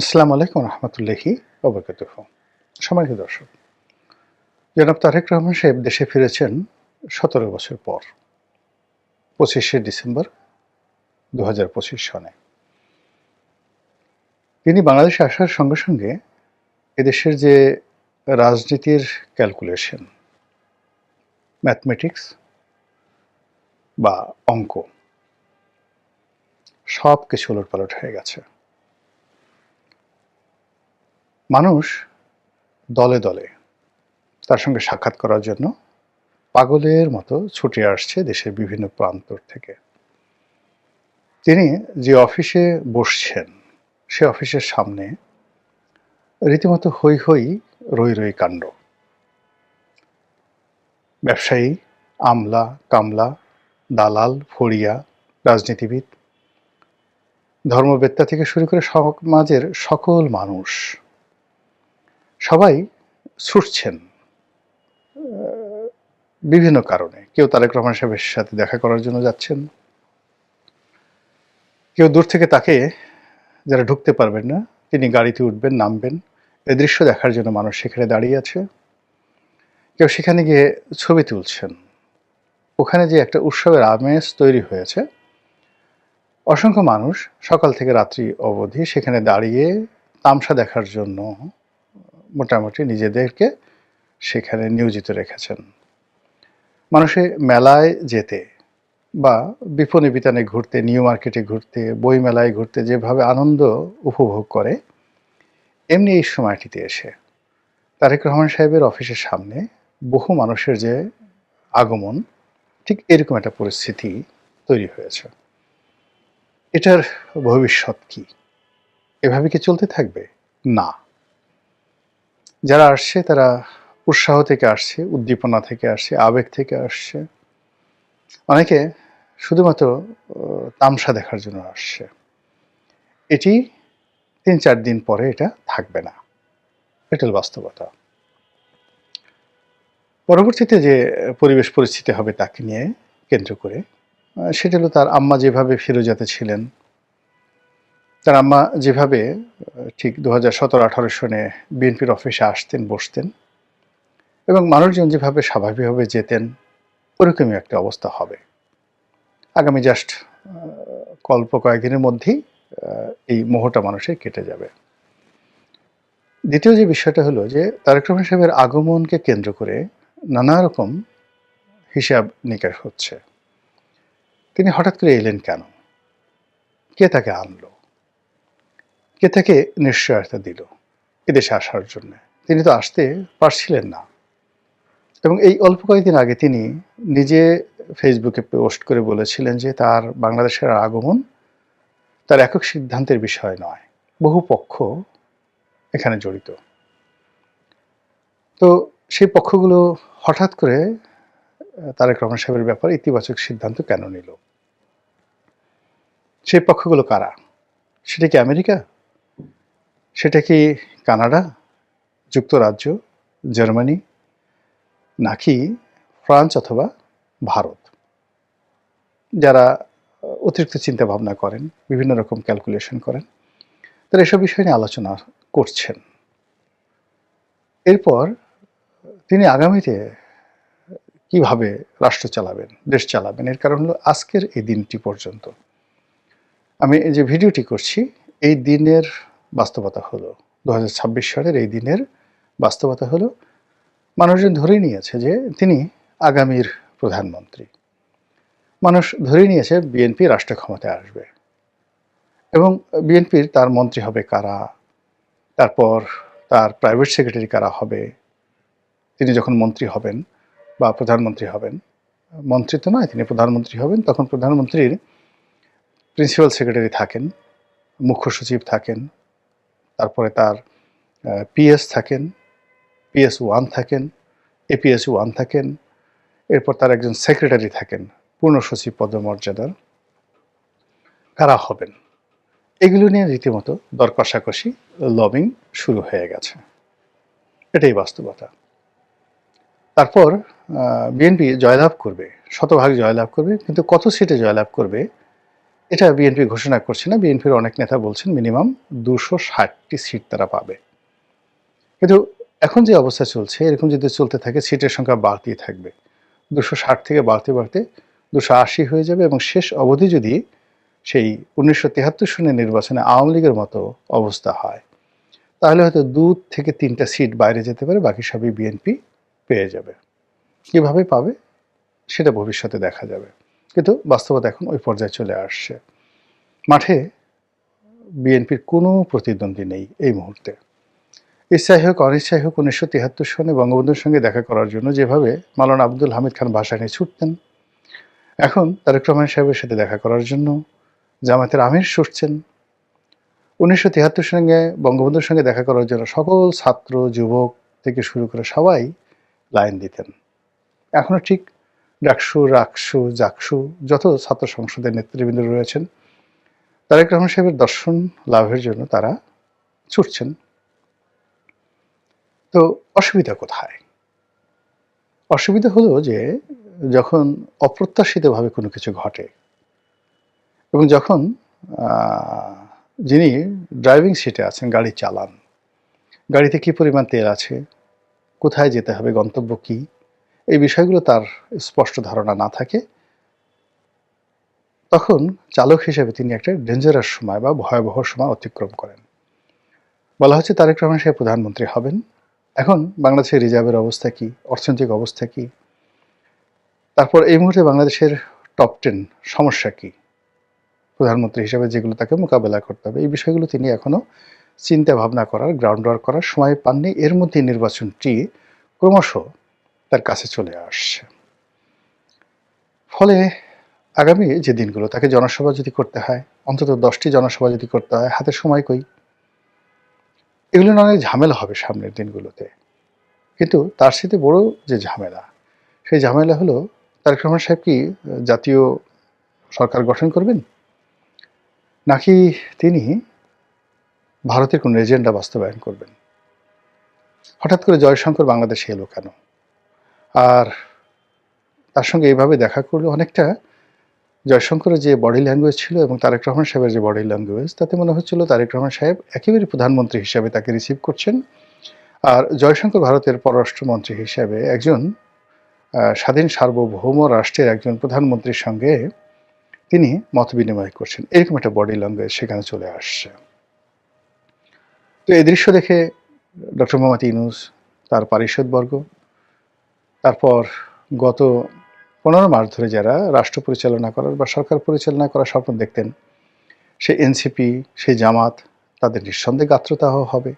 আসসালামু আলাইকুম রহমতুল্লাহি অবগত সম্মানিত দর্শক, জনাব তারেক রহমান সাহেব দেশে ফিরেছেন সতেরো বছর পর, পঁচিশে ডিসেম্বর দু হাজার পঁচিশ সনে। তিনি বাংলাদেশে আসার সঙ্গে সঙ্গে এদেশের যে রাজনীতির ক্যালকুলেশন, ম্যাথমেটিক্স বা অঙ্ক সব কিছু ওলটপালট হয়ে গেছে। মানুষ দলে দলে তার সঙ্গে সাক্ষাৎ করার জন্য পাগলের মতো ছুটে আসছে দেশের বিভিন্ন প্রান্তর থেকে। তিনি যে অফিসে বসছেন, সে অফিসের সামনে রীতিমতো হই হই রই রই কাণ্ড। ব্যবসায়ী, আমলা, কামলা, দালাল, ফড়িয়া, রাজনীতিবিদ, ধর্মবেত্তা থেকে শুরু করে সমাজের সকল মানুষ সবাই ছুটছেন বিভিন্ন কারণে। কেউ তারেক রহমান সাহেবের সাথে দেখা করার জন্য যাচ্ছেন। কেউ দূর থেকে তাকে যারা ঢুকতে পারবেন না, তিনি গাড়িতে উঠবেন, নামবেন। এই দৃশ্য দেখার জন্য মানুষ সেখানে দাঁড়িয়ে আছে। কেউ সেখানে গিয়ে ছবি তুলছেন। ওখানে যে একটা উৎসবের আমেজ তৈরি হয়েছে, অসংখ্য মানুষ সকাল থেকে রাত্রি অবধি সেখানে দাঁড়িয়ে তামসা দেখার জন্য মোটামুটি নিজেদেরকে সেখানে নিয়োজিত রেখেছেন। মানুষে মেলায় যেতে বা বিপণী বিতানে ঘুরতে, নিউ মার্কেটে ঘুরতে বই মেলায় ঘুরতে যেভাবে আনন্দ উপভোগ করে, এমনি এই সময়টিতে এসে তারেক রহমান সাহেবের অফিসের সামনে বহু মানুষের যে আগমন, ঠিক এরকম একটা পরিস্থিতি তৈরি হয়েছে। এটার ভবিষ্যৎ কি? এভাবে কি চলতে থাকবে? না। যারা আসছে, তারা উৎসাহ থেকে আসছে, উদ্দীপনা থেকে আসছে, আবেগ থেকে আসছে। অনেকে শুধুমাত্র তামসা দেখার জন্য আসছে। এটি তিন চার দিন পরে এটা থাকবে না। এটা হলো বাস্তবতা। পরবর্তীতে যে পরিবেশ পরিস্থিতি হবে তাকে নিয়ে কেন্দ্র করে সেটা হলো তার আম্মা যেভাবে ফিরোজাতে ছিলেন তার আম্মা যেভাবে, ঠিক দু হাজার সতেরো, আঠারো সনে বিএনপির অফিসে আসতেন, বসতেন এবং মানুষজন যেভাবে স্বাভাবিকভাবে যেতেন, ওরকমই একটা অবস্থা হবে। আগামী জাস্ট কল্প কয়েকদিনের মধ্যেই এই মোহটা মানুষের কেটে যাবে। দ্বিতীয় যে বিষয়টা হলো যে, তারেক রহমান সাহেবের আগমনকে কেন্দ্র করে নানা রকম হিসাব নিকাশ হচ্ছে। তিনি হঠাৎ করে এলেন কেন? কে তাকে আনলো? কে তাকে নিশ্চয়তা দিল? এদেশে আসার জন্য। তিনি তো আসতে পারছিলেন না। এবং এই অল্প কয়েকদিন আগে তিনি নিজে ফেসবুকে পোস্ট করে বলেছিলেন যে তার বাংলাদেশের আগমন তার একক সিদ্ধান্তের বিষয় নয়, বহু পক্ষ এখানে জড়িত। তো সেই পক্ষগুলো হঠাৎ করে তারেক রহমান সাহেবের ব্যাপারে ইতিবাচক সিদ্ধান্ত কেন নিল? সেই পক্ষগুলো কারা? সেটা কি আমেরিকা? সেটা কি কানাডা, যুক্তরাজ্য, জার্মানি, নাকি ফ্রান্স অথবা ভারত? যারা অতিরিক্ত চিন্তা ভাবনা করেন, বিভিন্ন রকম ক্যালকুলেশন করেন, তারা এসব বিষয় নিয়ে আলোচনা করছেন। এরপর তিনি আগামীতে কীভাবে রাষ্ট্র চালাবেন, দেশ চালাবেন, এর কারণ হলো আজকের এই দিনটি পর্যন্ত। আমি এই যে ভিডিওটি করছি, এই দিনের বাস্তবতা হলো। দু হাজার ছাব্বিশ সালের এই দিনের বাস্তবতা হলো, মানুষজন ধরে নিয়েছে যে তিনি আগামীর প্রধানমন্ত্রী। মানুষ ধরে নিয়েছে বিএনপি রাষ্ট্র ক্ষমতায় আসবে। এবং বিএনপির তার মন্ত্রী হবে কারা? তারপর তার প্রাইভেট সেক্রেটারি কারা হবে? তিনি যখন মন্ত্রী হবেন বা প্রধানমন্ত্রী হবেন, মন্ত্রী তো নয়, তিনি প্রধানমন্ত্রী হবেন, তখন প্রধানমন্ত্রীর প্রিন্সিপাল সেক্রেটারি থাকেন, মুখ্য সচিব থাকেন তারপরে তার পিএস থাকেন পিএস ওয়ান থাকেন এপিএস ওয়ান থাকেন, এরপর তার একজন সেক্রেটারি থাকেন পূর্ণ সচিব পদমর্যাদার কারা হবেন। এগুলো নিয়ে রীতিমতো দর কষাকষি লবিং শুরু হয়ে গেছে। এটাই বাস্তবতা। তারপর বিএনপি জয়লাভ করবে, শতভাগ জয়লাভ করবে, কিন্তু কত সিটে জয়লাভ করবে এটা বিএনপি ঘোষণা করছে না। বিএনপির অনেক নেতা বলছেন মিনিমাম দুশো ষাটটি সিট তারা পাবে। কিন্তু এখন যে অবস্থা চলছে, এরকম যদি চলতে থাকে, সিটের সংখ্যা বাড়তেই থাকবে। দুশো ষাট থেকে বাড়তে বাড়তে দুশো আশি হয়ে যাবে এবং শেষ অবধি যদি সেই উনিশশো তেহাত্তর সনের নির্বাচনে আওয়ামী লীগের মতো অবস্থা হয়, তাহলে হয়তো দু থেকে তিনটা সিট বাইরে যেতে পারে, বাকি সবই বিএনপি পেয়ে যাবে। কীভাবে পাবে, সেটা ভবিষ্যতে দেখা যাবে। কিন্তু বাস্তবতা এখন ওই পর্যায়ে চলে আসছে। মাঠে বিএনপির কোনো প্রতিদ্বন্দ্বী নেই এই মুহূর্তে। ইচ্ছাই হোক, অনিচ্ছাই হোক, উনিশশো তিয়াত্তর সনে বঙ্গবন্ধুর সঙ্গে দেখা করার জন্য যেভাবে মালানা আব্দুল হামিদ খান ভাষা নিয়ে ছুটতেন, এখন তারেক রহমান সাহেবের সাথে দেখা করার জন্য জামাতের আমির ছুটছেন উনিশশো তিয়াত্তর সঙ্গে বঙ্গবন্ধুর সঙ্গে দেখা করার জন্য সকল ছাত্র, যুবক থেকে শুরু করে সবাই লাইন দিতেন। এখনও ঠিক ডাকসু, রাকসু, জাকসু যত ছাত্র সংসদের নেতৃবৃন্দ রয়েছেন, তারেক রহমান সাহেবের দর্শন লাভের জন্য তারা ছুটছেন। তো অসুবিধা কোথায়? অসুবিধা হলো যে যখন অপ্রত্যাশিতভাবে কোনো কিছু ঘটে এবং যখন যিনি ড্রাইভিং সিটে আছেন, গাড়ি চালান, গাড়িতে কি পরিমাণ তেল আছে, কোথায় যেতে হবে, গন্তব্য কি এই বিষয়গুলো তার স্পষ্ট ধারণা না থাকে। তখন চালক হিসেবে তিনি একটা ডেঞ্জারাস সময় বা ভয়াবহ সময় অতিক্রম করেন। বলা হচ্ছে তারেক রহমান সাহেব প্রধানমন্ত্রী হবেন। এখন বাংলাদেশের রিজার্ভের অবস্থা কি? অর্থনৈতিক অবস্থা কি? তারপর এই মুহূর্তে বাংলাদেশের টপ টেন সমস্যা কি? প্রধানমন্ত্রী হিসেবে যেগুলো তাকে মোকাবেলা করতে হবে, এই বিষয়গুলো তিনি এখনও চিন্তা ভাবনা করার গ্রাউন্ড ওয়ার্ক করার সময় পাননি। এর মধ্যে নির্বাচনটি ক্রমশ তার কাছে চলে আসছে। ফলে আগামী যে দিনগুলো, তাকে জনসভা যদি করতে হয়, অন্তত দশটি জনসভা যদি করতে হয়, হাতে সময় কই? এগুলো অনেক ঝামেলা হবে সামনের দিনগুলোতে। কিন্তু তার সাথে বড় যে ঝামেলা, সেই ঝামেলা হলো, তারেক রহমান সাহেব কি জাতীয় সরকার গঠন করবেন? নাকি তিনি ভারতের কোনো এজেন্ডা বাস্তবায়ন করবেন? হঠাৎ করে জয়শঙ্কর বাংলাদেশে এলো কেন? আর তার সঙ্গে এইভাবে দেখা করলে। অনেকটা জয়শঙ্করের যে বডি ল্যাঙ্গুয়েজ ছিল এবং তারেক রহমান সাহেবের যে বডি ল্যাঙ্গুয়েজ তাতে মনে হচ্ছিল তারেক রহমান সাহেব একেবারে প্রধানমন্ত্রী হিসাবে তাকে রিসিভ করছেন। আর জয়শঙ্কর ভারতের পররাষ্ট্রমন্ত্রী হিসাবে একজন স্বাধীন সার্বভৌম রাষ্ট্রের একজন প্রধানমন্ত্রীর সঙ্গে তিনি মত বিনিময় করছেন। এরকম একটা বডি ল্যাঙ্গুয়েজ সেখানে চলে আসছে। তো এই দৃশ্য দেখে ডক্টর মোহাম্মদ ইনুস তার পারিষদবর্গ তারপর গত পনেরো মাস ধরে যারা রাষ্ট্র পরিচালনা করার বা সরকার পরিচালনা করার স্বপ্ন দেখতেন সে এনসিপি সে জামাত, তাদের নিঃসন্দেহে গাত্রতাহ হবে।